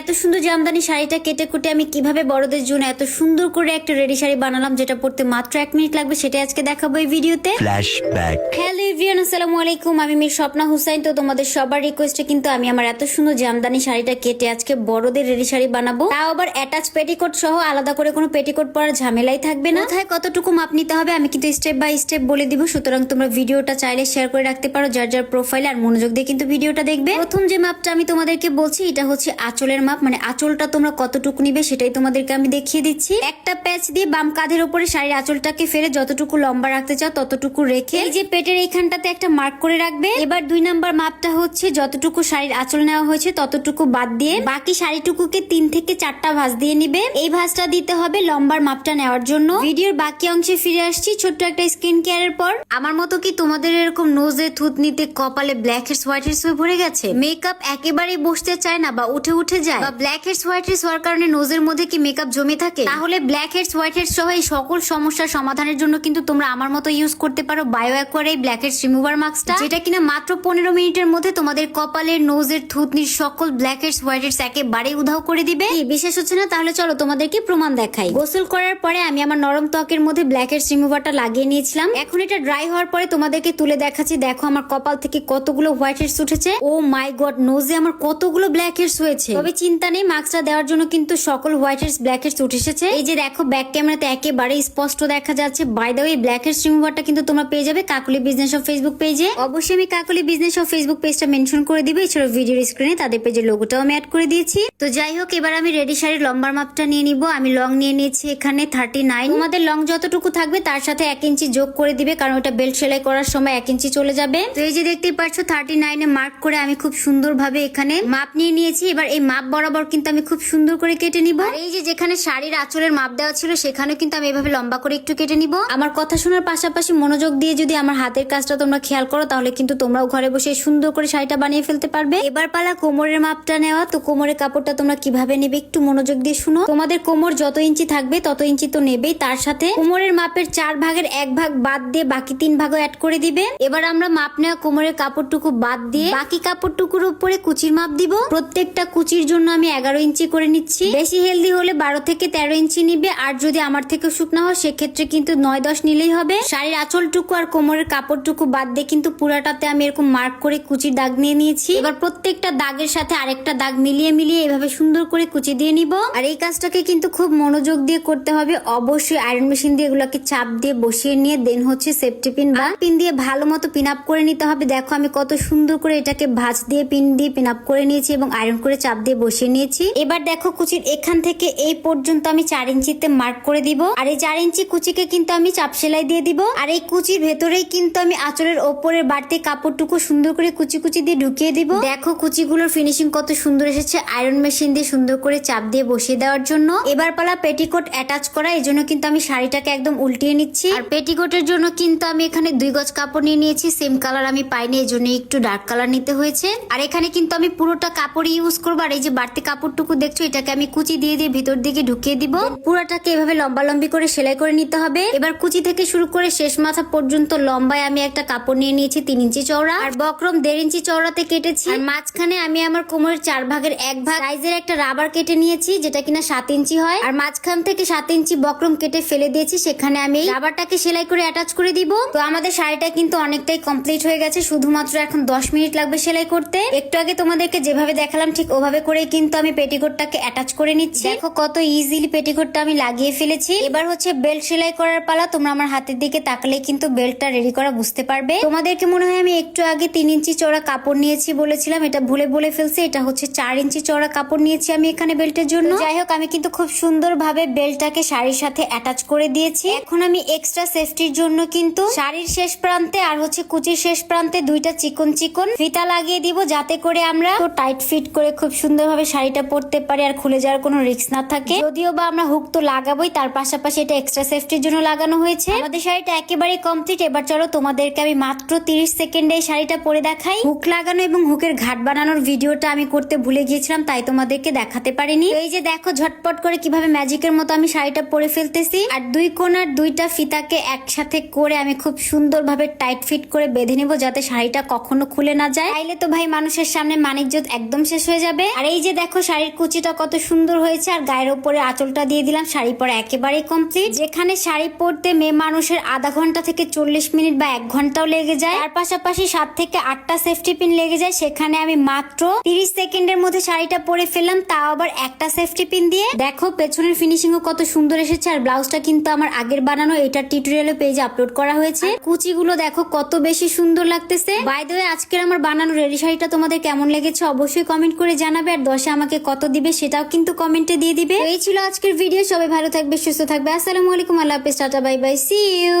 এত সুন্দর জামদানি শাড়িটা কেটে কুটে আমি কীভাবে বড়দের জন্য এত সুন্দর করে একটা রেডি শাড়ি বানালাম যেটা পড়তে মাত্র এক মিনিট লাগবে সেটা আজকে দেখাবো এই ভিডিওতে. হ্যালো এভরিওয়ান আসসালামু আলাইকুম আমি মির স্বপ্না হুসাইন। তো তোমাদের সবার রিকোয়েস্টে কিন্তু আমি আমার এত সুন্দর জামদানি শাড়িটা কেটে আজকে বড়দের রেডি শাড়ি বানাবো। তাও আবার অ্যাটাচ পেটিকোট সহ আলাদা করে কোনো পেটিকোট পরার ঝামেলাই থাকবে না। কোথায় কতটুকু মাপ নিতে হবে আমি কিন্তু স্টেপ বাই স্টেপ বলে দিব সুতরাং তোমরা ভিডিওটা চাইলে শেয়ার করে রাখতে পারো যার যার প্রোফাইল আর মনোযোগ দিয়ে কিন্তু ভিডিওটা দেখবে। প্রথম যে মাপটা আমি তোমাদেরকে বলছি এটা হচ্ছে আঁচলের মাপ মানে আঁচলটা তোমরা কতটুকু নিবে সেটাই তোমাদেরকে আমি দেখিয়ে দিচ্ছি। একটা প্যাচ দিয়ে বাম কাঁধের উপরে শাড়ির আঁচলটাকে ফেলে যতটুকু লম্বা রাখতে চাও ততটুকু রেখে এই যে পেটের এইখানটাতে একটা মার্ক করে রাখবে। এবার দুই নাম্বার মাপটা হচ্ছে যতটুকু শাড়ির আঁচল নেওয়া হয়েছে ততটুকু বাদ দিয়ে বাকি শাড়িটুকুকে তিন থেকে চারটা ভাঁজ দিয়ে নিবে। এই ভাঁজটা দিতে হবে লম্বার মাপটা নেওয়ার জন্য। ভিডিওর বাকি অংশে ফিরে আসছি ছোট্ট একটা স্কিন কেয়ারের পর। আমার মতো কি তোমাদের এরকম নোজে থুতনিতে, কপালে ব্ল্যাক হেডস হোয়াইট হেডস হয়ে ভরে গেছে? মেকআপ একেবারেই বসতে চায় না বা উঠে উঠে যায়। বা ব্ল্যাক হেডস হোয়াইট হেডস হওয়ার কারণে নোজের মধ্যে কি মেকআপ জমে থাকে? তাহলে ব্ল্যাক হেডস হোয়াইট হেডস সহ এই সকল সমস্যার সমাধানের জন্য কিন্তু তোমরা আমার মতো ইউজ করতে পারো বায়ো অ্যাকোয়ার এই ব্ল্যাক হেডস রিমুভার মাস্কটা যেটা কিনা মাত্র পনেরো মিনিটের মধ্যে তোমাদের কপালের নোজের থুতনির সকল ব্ল্যাক হেডস হোয়াইট হেডস একেবারে উধাও করে দিবে। বিশেষ হচ্ছে না? তাহলে চলো তোমাদেরকে প্রমাণ দেখাই। গোসল করার পরে আমি আমার নরম ত্বকের মধ্যে ব্ল্যাক হেডস রিমুভারটা লাগিয়ে নিয়েছিলাম। এখন এটা ড্রাই হওয়ার পরে তোমাদেরকে তুলে দেখাচ্ছি দেখো আমার কপাল থেকে কতগুলো হোয়াইট হেডস উঠেছে। ও মাই গড নোজে আমার কতগুলো ব্ল্যাক হেডস হয়েছে। তবে চিন্তা নেই, মাস্কটা দেওয়ার জন্য কিন্তু সকল হোয়াইট হেডস ব্ল্যাক হেডস উঠে এসেছে। এই যে দেখো ব্যাক ক্যামেরাতে একেবারে স্পষ্ট দেখা যাচ্ছে। By the way black heads রিমুভারটা কিন্তু তোমরা পেয়ে যাবে কাকুলি বিজনেস অফ ফেসবুক পেজে অবশ্যই আমি কাকুলি বিজনেস অফ ফেসবুক পেজটা মেনশন করে দিবে। এছাড়া ভিডিওর স্ক্রিনে তাদের পেজের লোগোটাও আমি অ্যাড করে দিয়েছি। তো যাই হোক, এবার আমি রেডি শাড়ির লম্বার মাপটা নিয়ে নিব। আমি লং নিয়ে নিয়েছি এখানে থার্টি নাইন তোমাদের লং যতটুকু থাকবে, তার সাথে এক ইঞ্চি যোগ করে দিবে, কারণ ওটা বেল্ট সেলাই করার সময় এক ইঞ্চি চলে যাবে। তো এই যে দেখতেই পাচ্ছ থার্টি নাইনে মার্ক করে আমি খুব সুন্দরভাবে এখানে মাপ নিয়ে নিয়েছি। এবার এই মাপ বরাবর কিন্তু আমি খুব সুন্দর করে কেটে নিব। আর এই যে যেখানে শাড়ির আঁচলের মাপ দেওয়া ছিল সেখানে কিন্তু আমি এভাবে লম্বা করে একটু কেটে নিব। আমার কথা শোনার পাশাপাশি মনোযোগ দিয়ে যদি আমার হাতের কাজটা তোমরা খেয়াল করো তাহলে কিন্তু তোমরাও ঘরে বসে সুন্দর করে শাড়িটা বানিয়ে ফেলতে পারবে। এবার পালা কোমরের মাপটা নেওয়া। তো কোমরের কাপড়টা তোমরা কীভাবে নেবে একটু মনোযোগ দিয়ে শুনো। তোমাদের কোমর যত ইঞ্চি থাকবে তত ইঞ্চি তো নেবেই। তার সাথে কোমরের মাপের চার ভাগের এক ভাগ বাদ দিয়ে বাকি তিন ভাগও অ্যাড করে দিবে। এবার আমরা মাপ নেওয়া কোমরের কাপড়টুকু বাদ দিয়ে বাকি কাপড়টুকুর উপরে কুচির মাপ দিব। প্রত্যেকটা কুচির জন্য আমি এগারো ইঞ্চি করে নিচ্ছি। বেশি হেলদি হলে বারো থেকে তেরো ইঞ্চি নিবে, আর যদি আমার থেকে শুকনা হয়, সেক্ষেত্রে কিন্তু নয় দশ নিলেই হবে। শাড়ির আঁচলটুকু আর কোমরের কাপড়টুকু বাদ দিয়ে কিন্তু পুরাটাতে আমি এরকম মার্ক করে কুচির দাগ নিয়ে নিয়েছি। এবার প্রত্যেকটা দাগের সাথে আরেকটা দাগ মিলিয়ে মিলিয়ে এভাবে সুন্দর করে কুচি দিয়ে নিব। আর এই কাজটাকে কিন্তু খুব মনোযোগ দিয়ে করতে হবে। অবশ্যই আয়রন মেশিন দিয়ে এগুলোকে চাপ দিয়ে বসিয়ে নিয়ে দেন হচ্ছে সেফটি পিন বা পিন দিয়ে ভালো মতো পিন আপ করে নিতে হবে। দেখো আমি কত সুন্দর করে এটাকে ভাঁজ দিয়ে পিন দিয়ে পিন আপ করে নিয়েছি এবং আয়রন করে চাপ দিয়ে বসিয়ে নিয়েছি। এবার দেখো কুচির এখান থেকে এই পর্যন্ত আমি চার ইঞ্চিতে মার্ক করে দিব। আর এই চার ইঞ্চি কুচিকে কিন্তু আমি চাপ সেলাই দিয়ে দিব। আর এই কুচির ভেতরেই কিন্তু আমি আঁচলের ওপরের বাড়তি কাপড়টুকু সুন্দর করে কুচি কুচি দিয়ে ঢুকিয়ে দিব। দেখো কুচিগুলোর ফিনিশিং কত সুন্দর এসেছে আয়রন মেশিন দিয়ে সুন্দর করে চাপ দিয়ে বসিয়ে দেওয়ার জন্য। এবার পালা পেটিকোট অ্যাটাচ করা, এই জন্য কিন্তু আমি শাড়িটাকে একদম উল্টিয়ে নিচ্ছি। আর পেটিকোটের জন্য কিন্তু আমি এখানে দুই গজ কাপড় নিয়ে নিয়েছি সেম কালার আমি পাইনি, এই জন্য একটু ডার্ক কালার নিতে হয়েছে। আর এখানে কিন্তু আমি পুরোটা কাপড় ইউজ করব, আর এই যে বাড়তি কাপড়টুকু দেখছ, এটাকে আমি কুচি দিয়ে দিয়ে ভিতর দিকে ঢুকিয়ে দিব। পুরাটাকে এভাবে লম্বা লম্বি করে সেলাই করে নিতে হবে। এবার কুচি থেকে শুরু করে শেষ মাথা পর্যন্ত লম্বায় আমি একটা কাপড় নিয়ে নিয়েছি, তিন ইঞ্চি চওড়া। আর বক্রম দেড় ইঞ্চি চওড়াতে কেটেছি। আর মাঝখানে আমি আমার কোমরের চার ভাগের এক ভাগ সাইজের একটা রাবার কেটে নিয়েছি, যেটা কিনা সাত ইঞ্চি হয়। আর মাঝখান থেকে সাত ইঞ্চি বক্রম কেটে ফেলে দিয়েছি, সেখানে আমি রাবারটাকে সেলাই করে অ্যাটাচ করে দিব। তো আমাদের শাড়িটা কিন্তু অনেকটাই কমপ্লিট হয়ে গেছে, শুধুমাত্র এখন দশ মিনিট লাগবে সেলাই করতে। একটু আগে তোমাদেরকে যেভাবে দেখালাম, ঠিক ওভাবে করে কিন্তু আমি পেটিকোটটাকে অ্যাটাচ করে নিচ্ছি। দেখো কত ইজিলি পেটিকোটটা আমি লাগিয়ে ফেলেছি। এবার হচ্ছে বেল্ট সেলাই করার পালা, তোমরা আমার হাতের দিকে তাকালে কিন্তু বেল্টটা রেডি করা বুঝতে পারবে। তোমাদেরকে মনে হয় আমি একটু আগে তিন ইঞ্চি চড়া কাপড় নিয়েছি বলেছিলাম, এটা ভুলে বলে ফেলছি, এটা হচ্ছে চার ইঞ্চি চড়া কাপড় নিয়েছি আমি এখানে বেল্টের জন্য। যাই হোক, আমি কিন্তু খুব সুন্দর ভাবে বেল্টটাকে শাড়ির সাথে অ্যাটাচ করে দিয়েছি। এখন আমি এক্সট্রা সেফটির জন্য কিন্তু শাড়ির শেষ প্রান্তে আর হচ্ছে কুচির শেষ প্রান্তে দুইটা চিকন চিকন ফিতা লাগিয়ে দিব, যাতে করে আমরা টাইট ফিট করে খুব সুন্দরভাবে শাড়িটা পরতে পারি আর খুলে যাওয়ার কোনো রিস্ক না থাকে। যদিও বা আমরা হুক তো লাগাবোই, তার পাশাপাশি এটা এক্সট্রা সেফটির জন্য লাগানো হয়েছে। আমাদের শাড়িটা একেবারে কমপ্লিট এবার চলো তোমাদেরকে আমি মাত্র তিরিশ সেকেন্ডে শাড়িটা পরে দেখাই। হুক লাগানো এবং হুকের ঘাট বানানোর ভিডিওটা আমি করতে ভুলে গিয়েছিলাম, তাই তোমাদেরকে দেখাতে পারিনি। এই যে দেখো, ঝটপট করে কীভাবে ম্যাজিকের মতো আমি শাড়িটা পরে ফেলতেছি। আর দুই কোণার দুইটা ফিতাকে একসাথে করে আমি খুব সুন্দরভাবে টাইট ফিট করে বেঁধে নিব, যাতে শাড়িটা কখনো খুলে না যায়। চাইলে তো ভাই মানুষের সামনে মানিজ্য একদম শেষ হয়ে যাবে। আর এই যে দেখো শাড়ির কুচিটা কত সুন্দর হয়েছে, আর গায়ের উপরে আঁচলটা দিয়ে দিলাম, শাড়ি পরা একেবারে কমপ্লিট যেখানে শাড়ি পরতে মেয়ে মানুষের আধা ঘণ্টা থেকে চল্লিশ মিনিট বা এক ঘন্টাও লেগে যায় আর পাশাপাশি সাত থেকে আটটা সেফটি পিন লেগে যায়, সেখানে আমি মাত্র তিরিশ সেকেন্ডের মধ্যে শাড়িটা পরে ফেললাম, তাও আবার একটা সেফটি পিন দিয়ে। দেখো পেছনের ফিনিশিং ও কত সুন্দর এসেছে, আর ব্লাউজটা কিন্তু আমার আগের বানানো, এটা টিউটোরিয়ালে পেজে আপলোড করা হয়েছে। কুচিগুলো দেখো কত বেশি সুন্দর লাগতেছে। বাই দ্য আজকের আমার বানানো রেডি শাড়িটা তোমাদের কেমন লেগেছে অবশ্যই কমেন্ট করে জানাবে, আর দশে আমাকে কত দিবে সেটাও কিন্তু কমেন্টে দিয়ে দিবে। এই ছিল আজকের ভিডিও, সবাই ভালো থাকবে, সুস্থ থাকবে। আসসালামু আলাইকুম, আল্লাহ হাফেজ, tata, bye bye see you